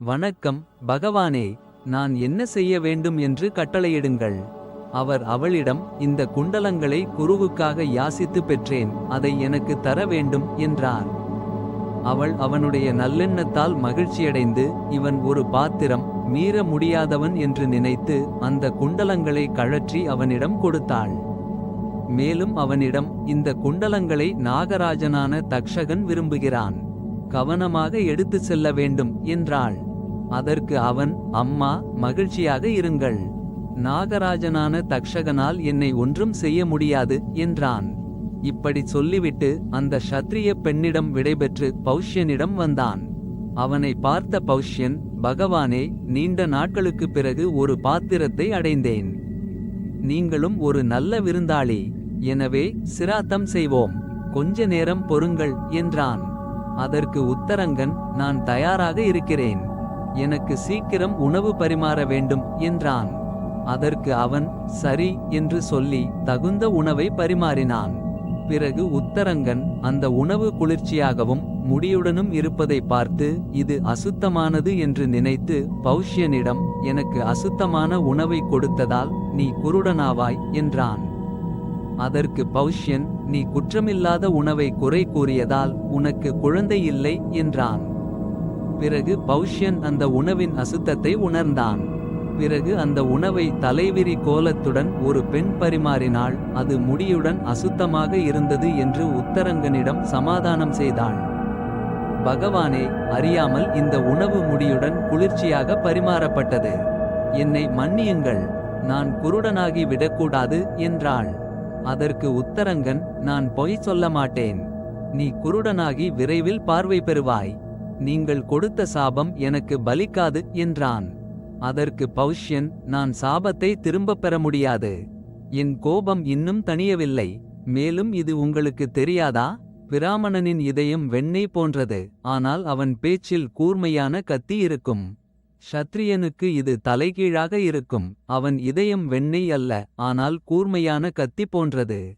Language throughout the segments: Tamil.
வணக்கம் பகவானே நான் என்ன செய்ய வேண்டும் என்று கட்டளையிடுங்கள். அவர் அவளிடம் இந்த குண்டலங்களை குருவுக்காக யாசித்து பெற்றேன் அதை எனக்கு தர வேண்டும் என்றார். அவள் அவனுடைய நல்லெண்ணத்தால் மகிழ்ச்சியடைந்து இவன் ஒரு பாத்திரம் மீற முடியாதவன் என்று நினைத்து அந்த குண்டலங்களை கழற்றி அவனிடம் கொடுத்தாள். மேலும் அவனிடம் இந்த குண்டலங்களை நாகராஜனான தக்ஷகன் விரும்புகிறான். கவனமாக எடுத்து செல்ல வேண்டும் என்றாள். அதற்கு அவன் அம்மா மகிழ்ச்சியாக இருங்கள். நாகராஜனான தக்ஷகனால் என்னை ஒன்றும் செய்ய முடியாது என்றான். இப்படி சொல்லிவிட்டு அந்த ஷத்ரிய பெண்ணிடம் விடைபெற்று பௌஷ்யனிடம் வந்தான். அவனை பார்த்த பௌஷ்யன் பகவானே நீண்ட நாட்களுக்குப் பிறகு ஒரு பாத்திரத்தை அடைந்தேன். நீங்களும் ஒரு நல்ல விருந்தாளி. எனவே சிராத்தம் செய்வோம். கொஞ்ச நேரம் பொறுங்கள் என்றான். அதற்கு உத்தரங்கன் நான் தயாராக இருக்கிறேன். எனக்கு சீக்கிரம் உணவு பரிமாற வேண்டும் என்றான். அதற்கு அவன் சரி என்று சொல்லி தகுந்த உணவை பரிமாறினான். பிறகு உத்தரங்கன் அந்த உணவு குளிர்ச்சியாகவும் முடியுடனும் இருப்பதை பார்த்து இது அசுத்தமானது என்று நினைத்து பௌஷ்யனிடம் எனக்கு அசுத்தமான உணவை கொடுத்ததால் நீ குருடனாவாய் என்றான். அதற்கு பௌஷ்யன் நீ குற்றமில்லாத உணவை குறை கூறியதால் உனக்கு குழந்தை இல்லை என்றான். பிறகு பௌஷ்யன் அந்த உணவின் அசுத்தத்தை உணர்ந்தான். பிறகு அந்த உணவை தலைவிரி கோலத்துடன் ஒரு பெண் பரிமாறினாள். அது முடியுடன் அசுத்தமாக இருந்தது என்று உத்தரங்கனிடம் சமாதானம் செய்தாள். பகவானே அறியாமல் இந்த உணவு முடியுடன் குளிர்ச்சியாக பரிமாறப்பட்டது. என்னை மன்னியுங்கள் நான் குருடனாகி விடக்கூடாது என்றாள். அதற்கு உத்தரங்கன் நான் பொய் சொல்ல மாட்டேன். நீ குருடனாகி விரைவில் பார்வை பெறுவாய். நீங்கள் கொடுத்த சாபம் எனக்கு பலிக்காது என்றான். அதற்கு பௌஷ்யன் நான் சாபத்தை திரும்பப் பெற முடியாது. என் கோபம் இன்னும் தணியவில்லை. மேலும் இது உங்களுக்கு தெரியாதா? பிராமணனின் இதயம் வெண்ணெய் போன்றது. ஆனால் அவன் பேச்சில் கூர்மையான கத்தி இருக்கும். ஷத்ரியனுக்கு இது தலைகீழாக இருக்கும். அவன் இதயம் வெண்ணெய் அல்ல ஆனால் கூர்மையான கத்தி போன்றது.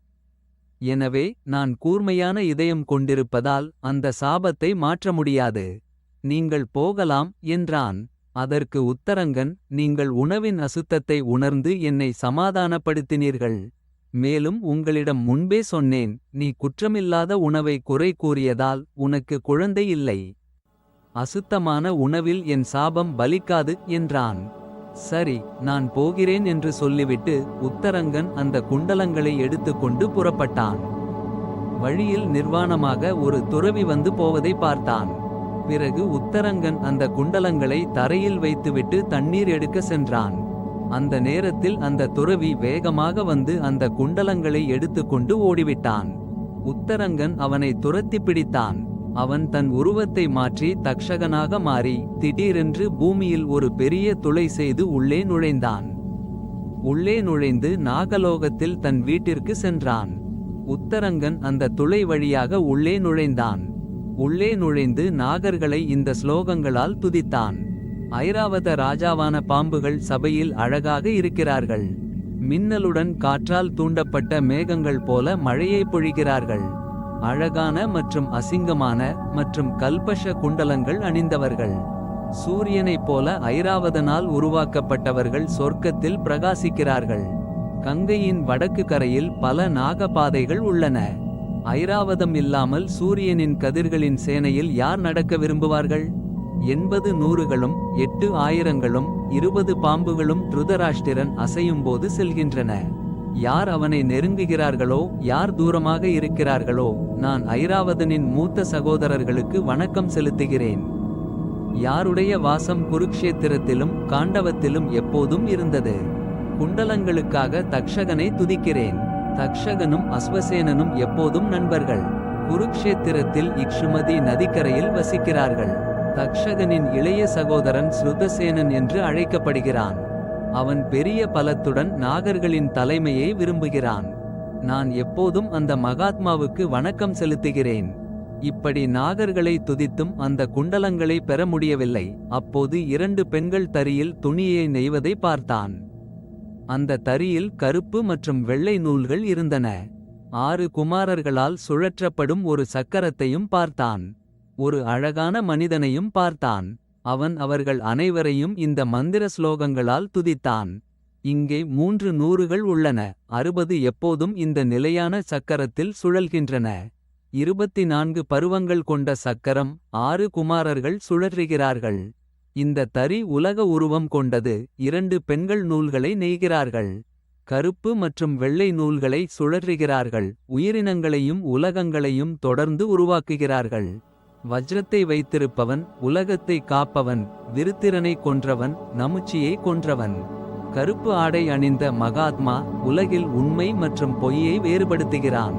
எனவே நான் கூர்மையான இதயம் கொண்டிருப்பதால் அந்த சாபத்தை மாற்ற முடியாது. நீங்கள் போகலாம் என்றான். அதற்கு உத்தரங்கன் நீங்கள் உணவின் அசுத்தத்தை உணர்ந்து என்னை சமாதானப்படுத்தினீர்கள். மேலும் உங்களிடம் முன்பே சொன்னேன் நீ குற்றமில்லாத உணவை குறை கூறியதால் உனக்கு குழந்தை இல்லை. அசுத்தமான உணவில் என் சாபம் பலிக்காது என்றான். சரி நான் போகிறேன் என்று சொல்லிவிட்டு உத்தரங்கன் அந்த குண்டலங்களை எடுத்துக்கொண்டு புறப்பட்டான். வழியில் நிர்வாணமாக ஒரு துறவி வந்து போவதை பார்த்தான். பிறகு உத்தரங்கன் அந்த குண்டலங்களை தரையில் வைத்துவிட்டு தண்ணீர் எடுக்க சென்றான். அந்த நேரத்தில் அந்த துறவி வேகமாக வந்து அந்த குண்டலங்களை எடுத்துக்கொண்டு ஓடிவிட்டான். உத்தரங்கன் அவனை துரத்தி பிடித்தான். அவன் தன் உருவத்தை மாற்றி தக்ஷகனாக மாறி திடீரென்று பூமியில் ஒரு பெரிய துளை செய்து உள்ளே நுழைந்தான். உள்ளே நுழைந்து நாகலோகத்தில் தன் வீட்டிற்கு சென்றான். உத்தரங்கன் அந்த துளை வழியாக உள்ளே நுழைந்தான். உள்ளே நுழைந்து நாகர்களை இந்த ஸ்லோகங்களால் துதித்தான். ஐராவத ராஜாவான பாம்புகள் சபையில் அழகாக இருக்கிறார்கள். மின்னலுடன் காற்றால் தூண்டப்பட்ட மேகங்கள் போல மழையை பொழிகிறார்கள். அழகான மற்றும் அசிங்கமான மற்றும் கல்பஷ குண்டலங்கள் அணிந்தவர்கள். சூரியனைப் போல ஐராவதனால் உருவாக்கப்பட்டவர்கள் சொர்க்கத்தில் பிரகாசிக்கிறார்கள். கங்கையின் வடக்கு கரையில் பல நாகபாதைகள் உள்ளன. ஐராவதம் இல்லாமல் சூரியனின் கதிர்களின் சேனையில் யார் நடக்க விரும்புவார்கள்? எண்பது நூறுகளும் எட்டு ஆயிரங்களும் இருபது பாம்புகளும் திருதராஷ்டிரன் அசையும்போது செல்கின்றன. யார் அவனை நெருங்குகிறார்களோ யார் தூரமாக இருக்கிறார்களோ நான் ஐராவதனின் மூத்த சகோதரர்களுக்கு வணக்கம் செலுத்துகிறேன். யாருடைய வாசம் குருக்ஷேத்திரத்திலும் காண்டவத்திலும் எப்போதும் இருந்தது. குண்டலங்களுக்காக தக்ஷகனை துதிக்கிறேன். தக்ஷகனும் அஸ்வசேனனும் எப்போதும் நண்பர்கள். குருக்ஷேத்திரத்தில் இக்ஷுமதி நதிக்கரையில் வசிக்கிறார்கள். தக்ஷகனின் இளைய சகோதரன் ஸ்ருதசேனன் என்று அழைக்கப்படுகிறான். அவன் பெரிய பலத்துடன் நாகர்களின் தலைமையை விரும்புகிறான். நான் எப்போதும் அந்த மகாத்மாவுக்கு வணக்கம் செலுத்துகிறேன். இப்படி நாகர்களை துதித்தும் அந்த குண்டலங்களை பெற முடியவில்லை. அப்போது இரண்டு பெண்கள் தரியில் துணியை நெய்வதை பார்த்தான். அந்த தரியில் கருப்பு மற்றும் வெள்ளை நூல்கள் இருந்தன. ஆறு குமாரர்களால் சுழற்றப்படும் ஒரு சக்கரத்தையும் பார்த்தான். ஒரு அழகான மனிதனையும் பார்த்தான். அவன் அவர்கள் அனைவரையும் இந்த மந்திர ஸ்லோகங்களால் துதித்தான். இங்கே மூன்று நூறுகள் உள்ளன அறுபது எப்போதும் இந்த நிலையான சக்கரத்தில் சுழல்கின்றன. இருபத்தி நான்கு பருவங்கள் கொண்ட சக்கரம் ஆறு குமாரர்கள் சுழற்றுகிறார்கள். இந்த தறி உலக உருவம் கொண்டது இரண்டு பெண்கள் நூல்களை நெய்கிறார்கள். கருப்பு மற்றும் வெள்ளை நூல்களை சுழற்றுகிறார்கள். உயிரினங்களையும் உலகங்களையும் தொடர்ந்து உருவாக்குகிறார்கள். வஜ்ரத்தை வைத்திருப்பவன் உலகத்தை காப்பவன் விருத்திரனை கொன்றவன் நமுச்சியை கொன்றவன். கருப்பு ஆடை அணிந்த மகாத்மா உலகில் உண்மை மற்றும் பொய்யை வேறுபடுத்துகிறான்.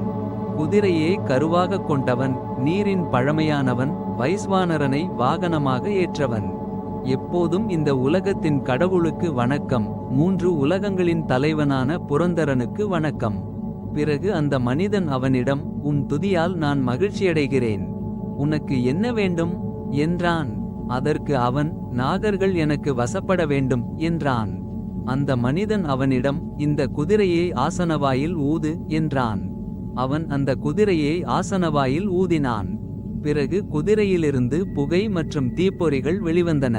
குதிரையே கருவாகக் கொண்டவன் நீரின் பழமையானவன் வைஸ்வானரனை வாகனமாக ஏற்றவன். எப்போதும் இந்த உலகத்தின் கடவுளுக்கு வணக்கம் மூன்று உலகங்களின் தலைவனான புரந்தரனுக்கு வணக்கம். பிறகு அந்த மனிதன் அவனிடம் உன் துதியால் நான் மகிழ்ச்சியடைகிறேன். உனக்கு என்ன வேண்டும் என்றான். அதற்கு அவன் நாகர்கள் எனக்கு வசப்பட வேண்டும் என்றான். அந்த மனிதன் அவனிடம் இந்த குதிரையை ஆசனவாயில் ஊது என்றான். அவன் அந்த குதிரையை ஆசனவாயில் ஊதினான். பிறகு குதிரையிலிருந்து புகை மற்றும் தீப்பொறிகள் வெளிவந்தன.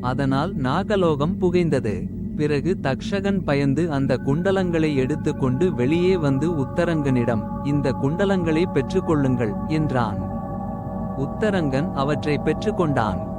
அதனால் நாகலோகம் புகைந்தது. பிறகு தக்ஷகன் பயந்து அந்த குண்டலங்களை எடுத்துக்கொண்டு வெளியே வந்து உத்தரங்கனிடம் இந்த குண்டலங்களை பெற்றுக்கொள்ளுங்கள் என்றான். உத்தரங்கன் அவற்றை பெற்றுக்கொண்டான்.